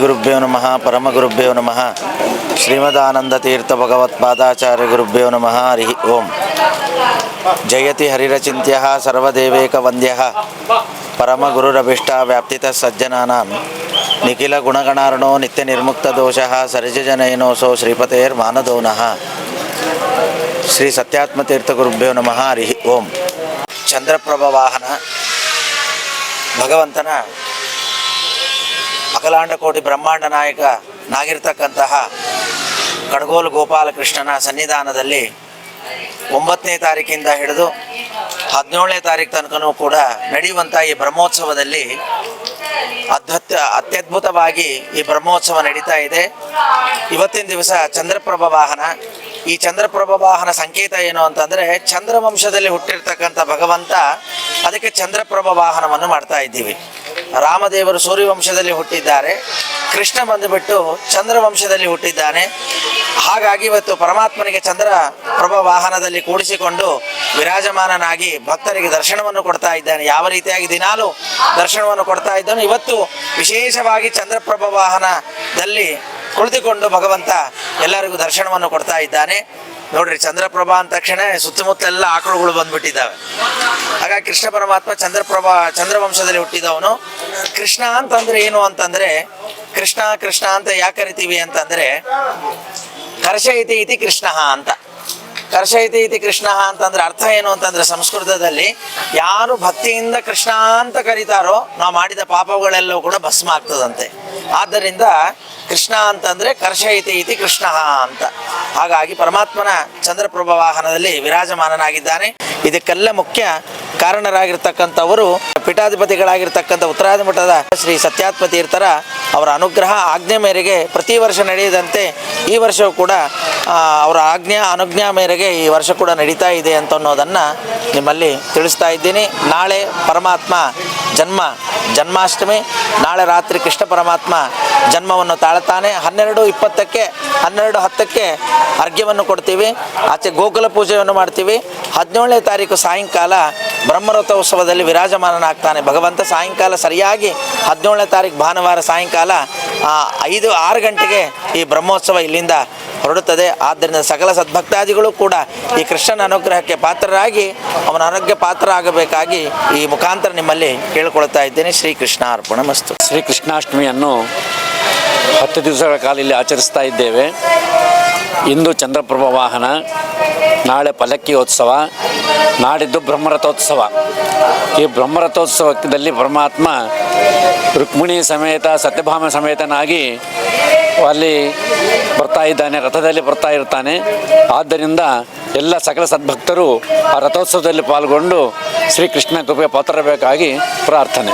ಗುರುಭ್ಯೋ ನಮಃ ಪರಮ ಗುರುಭ್ಯೋ ನಮಃ ಶ್ರೀಮದಾನಂದತೀರ್ಥ ಭಗವತ್ಪಾದಾಚಾರ್ಯ ಗುರುಭ್ಯೋ ನಮಃ ಹರಿ ಓಂ. ಜಯತಿ ಹರಿರಚಿತ್ಯ ಸರ್ವೇವೇಕ ವಂದ್ಯ. ಪರಮಗುರುರಭಿಷ್ಟ ವ್ಯಾಪ್ತಿತ ಸಜ್ಜನಾನಾಂ. ನಿಖಿಲ ಗುಣಗಣಾರ್ಣೋ ನಿತ್ಯ ನಿರ್ಮುಕ್ತ ದೋಷ ಸರಿಜನಯನೋಸೋ ಶ್ರೀಪತೇರ್ ಮಾನದೋನಃ ಶ್ರೀ ಸತ್ಯಾತ್ಮತೀರ್ಥ ಗುರುಭ್ಯೋ ನಮಃ ಹರಿ ಓಂ. ಚಂದ್ರಪ್ರಭ ವಾಹನ. ಭಗವಂತನ ಅಖಲಾಂಡ ಕೋಟಿ ಬ್ರಹ್ಮಾಂಡ ನಾಯಕ ನಾಗಿರ್ತಕ್ಕಂತಹ ಕಡಗೋಲು ಗೋಪಾಲಕೃಷ್ಣನ ಸನ್ನಿಧಾನದಲ್ಲಿ ಒಂಬತ್ತನೇ ತಾರೀಕಿಂದ ಹಿಡಿದು ಹದಿನೇಳನೇ ತಾರೀಕು ತನಕನೂ ಕೂಡ ನಡೆಯುವಂಥ ಈ ಬ್ರಹ್ಮೋತ್ಸವದಲ್ಲಿ ಅದ್ಭುತ, ಅತ್ಯದ್ಭುತವಾಗಿ ಈ ಬ್ರಹ್ಮೋತ್ಸವ ನಡೀತಾ ಇದೆ. ಇವತ್ತಿನ ದಿವಸ ಚಂದ್ರಪ್ರಭ ವಾಹನ ಈ ಚಂದ್ರಪ್ರಭ ವಾಹನ ಸಂಕೇತ ಏನು ಅಂತಂದರೆ ಚಂದ್ರವಂಶದಲ್ಲಿ ಹುಟ್ಟಿರ್ತಕ್ಕಂಥ ಭಗವಂತ ಅದಕ್ಕೆ ಚಂದ್ರಪ್ರಭ ವಾಹನವನ್ನು ಮಾಡ್ತಾ ಇದ್ದೀವಿ. ರಾಮದೇವರು ಸೂರ್ಯವಂಶದಲ್ಲಿ ಹುಟ್ಟಿದ್ದಾರೆ. ಕೃಷ್ಣ ಬಂದುಬಿಟ್ಟು ಚಂದ್ರವಂಶದಲ್ಲಿ ಹುಟ್ಟಿದ್ದಾನೆ. ಹಾಗಾಗಿ ಇವತ್ತು ಪರಮಾತ್ಮನಿಗೆ ಚಂದ್ರ ಪ್ರಭ ವಾಹನದಲ್ಲಿ ಕೂಡಿಸಿಕೊಂಡು ವಿರಾಜಮಾನನಾಗಿ ಭಕ್ತರಿಗೆ ದರ್ಶನವನ್ನು ಕೊಡ್ತಾ ಇದ್ದಾನೆ. ಯಾವ ರೀತಿಯಾಗಿ ದಿನಾಲು ದರ್ಶನವನ್ನು ಕೊಡ್ತಾ ಇದ್ದಾನೆ, ಇವತ್ತು ವಿಶೇಷವಾಗಿ ಚಂದ್ರಪ್ರಭ ವಾಹನದಲ್ಲಿ ಕುಳಿತುಕೊಂಡು ಭಗವಂತ ಎಲ್ಲರಿಗೂ ದರ್ಶನವನ್ನು ಕೊಡ್ತಾ ಇದ್ದಾನೆ. ನೋಡ್ರಿ, ಚಂದ್ರಪ್ರಭಾ ಅಂದ ತಕ್ಷಣ ಸುತ್ತಮುತ್ತಲೆಲ್ಲ ಆಕಳುಗಳು ಬಂದ್ಬಿಟ್ಟಿದ್ದಾವೆ. ಆಗ ಕೃಷ್ಣ ಪರಮಾತ್ಮ ಚಂದ್ರಪ್ರಭಾ, ಚಂದ್ರವಂಶದಲ್ಲಿ ಹುಟ್ಟಿದವನು. ಕೃಷ್ಣ ಅಂತಂದ್ರೆ ಏನು ಅಂತಂದ್ರೆ, ಕೃಷ್ಣ ಕೃಷ್ಣ ಅಂತ ಯಾಕೆ ಕರಿತೀವಿ ಅಂತಂದ್ರೆ, ಕರ್ಷಯತಿ ಇತಿ ಕೃಷ್ಣ ಅಂತ. ಕರ್ಷಯತಿ ಇತಿ ಕೃಷ್ಣ ಅಂತಂದ್ರೆ ಅರ್ಥ ಏನು ಅಂತಂದ್ರೆ ಸಂಸ್ಕೃತದಲ್ಲಿ ಯಾರು ಭಕ್ತಿಯಿಂದ ಕೃಷ್ಣ ಅಂತ ಕರೀತಾರೋ ನಾವು ಮಾಡಿದ ಪಾಪಗಳೆಲ್ಲವೂ ಕೂಡ ಭಸ್ಮ ಆಗ್ತದಂತೆ. ಆದ್ದರಿಂದ ಕೃಷ್ಣ ಅಂತಂದ್ರೆ ಕರ್ಷಯತಿ ಇತಿ ಕೃಷ್ಣ ಅಂತ. ಹಾಗಾಗಿ ಪರಮಾತ್ಮನ ಚಂದ್ರಪ್ರಭ ವಾಹನದಲ್ಲಿ ವಿರಾಜಮಾನನಾಗಿದ್ದಾನೆ. ಇದಕ್ಕೆಲ್ಲ ಮುಖ್ಯ ಕಾರಣರಾಗಿರ್ತಕ್ಕಂಥವರು, ಪೀಠಾಧಿಪತಿಗಳಾಗಿರ್ತಕ್ಕಂಥ ಉತ್ತರಾದಿ ಮಠದ ಶ್ರೀ ಸತ್ಯಾತ್ಮ ತೀರ್ಥರ ಅವರ ಅನುಗ್ರಹ, ಆಜ್ಞೆ ಮೇರೆಗೆ ಪ್ರತಿ ವರ್ಷ ನಡೆಯದಂತೆ ಈ ವರ್ಷವೂ ಕೂಡ ಅವರ ಆಜ್ಞಾ, ಅನುಜ್ಞಾ ಮೇರೆಗೆ ಈ ವರ್ಷ ಕೂಡ ನಡೀತಾ ಇದೆ ಅಂತ ಅನ್ನೋದನ್ನು ನಿಮ್ಮಲ್ಲಿ ತಿಳಿಸ್ತಾ ಇದ್ದೀನಿ. ನಾಳೆ ಪರಮಾತ್ಮ ಜನ್ಮ, ಜನ್ಮಾಷ್ಟಮಿ, ನಾಳೆ ರಾತ್ರಿ ಕೃಷ್ಣ ಪರಮಾತ್ಮ ಜನ್ಮವನ್ನು ತಾಳುತ್ತಾನೆ ಹನ್ನೆರಡು ಇಪ್ಪತ್ತಕ್ಕೆ, ಹನ್ನೆರಡು ಹತ್ತಕ್ಕೆ ಅರ್ಘ್ಯವನ್ನು ಕೊಡ್ತೀವಿ. ಆಚೆ ಗೋಕುಲ ಪೂಜೆಯನ್ನು ಮಾಡ್ತೀವಿ. ಹದಿನೇಳನೇ ತಾರೀಕು ಸಾಯಂಕಾಲ ಬ್ರಹ್ಮರಥೋತ್ಸವದಲ್ಲಿ ವಿರಾಜಮಾನನಾಗ್ತಾನೆ. ಭಗವಂತ ಸಾಯಂಕಾಲ ಸರಿಯಾಗಿ ಹದಿನೇಳನೇ ತಾರೀಕು ಭಾನುವಾರ ಸಾಯಂಕಾಲ ಐದು ಆರು ಗಂಟೆಗೆ ಈ ಬ್ರಹ್ಮೋತ್ಸವ ಇಲ್ಲಿಂದ ಹೊರಡುತ್ತದೆ. ಆದ್ದರಿಂದ ಸಕಲ ಸದ್ಭಕ್ತಾದಿಗಳು ಕೂಡ ಈ ಕೃಷ್ಣನ ಅನುಗ್ರಹಕ್ಕೆ ಪಾತ್ರರಾಗಿ ಅವನ ಆರೋಗ್ಯ ಪಾತ್ರ ಆಗಬೇಕಾಗಿ ಈ ಮುಖಾಂತರ ನಿಮ್ಮಲ್ಲಿ ಕೇಳಿಕೊಳ್ತಾ ಇದ್ದೇನೆ. ಶ್ರೀ ಕೃಷ್ಣ ಅರ್ಪಣ ಮಸ್ತು. ಶ್ರೀ ಕೃಷ್ಣಾಷ್ಟಮಿಯನ್ನು ಹತ್ತು ದಿವಸಗಳ ಕಾಲ ಇಲ್ಲಿ ಆಚರಿಸ್ತಾ ಇದ್ದೇವೆ. ಇಂದು ಚಂದ್ರಪ್ರಭ ವಾಹನ, ನಾಳೆ ಪಲ್ಲಕ್ಕಿ ಉತ್ಸವ, ನಾಡಿದ್ದು ಬ್ರಹ್ಮರಥೋತ್ಸವ. ಈ ಬ್ರಹ್ಮರಥೋತ್ಸವದಲ್ಲಿ ಪರಮಾತ್ಮ ರುಕ್ಮಿಣಿ ಸಮೇತ, ಸತ್ಯಭಾಮ ಸಮೇತನಾಗಿ ಅಲ್ಲಿ ಬರ್ತಾ ಇದ್ದಾನೆ, ರಥದಲ್ಲಿ ಬರ್ತಾ ಇರ್ತಾನೆ. ಆದ್ದರಿಂದ ಎಲ್ಲ ಸಕಲ ಸದ್ಭಕ್ತರು ಆ ರಥೋತ್ಸವದಲ್ಲಿ ಪಾಲ್ಗೊಂಡು ಶ್ರೀಕೃಷ್ಣ ಕೃಪೆ ಪಾತ್ರರಬೇಕಾಗಿ ಪ್ರಾರ್ಥನೆ.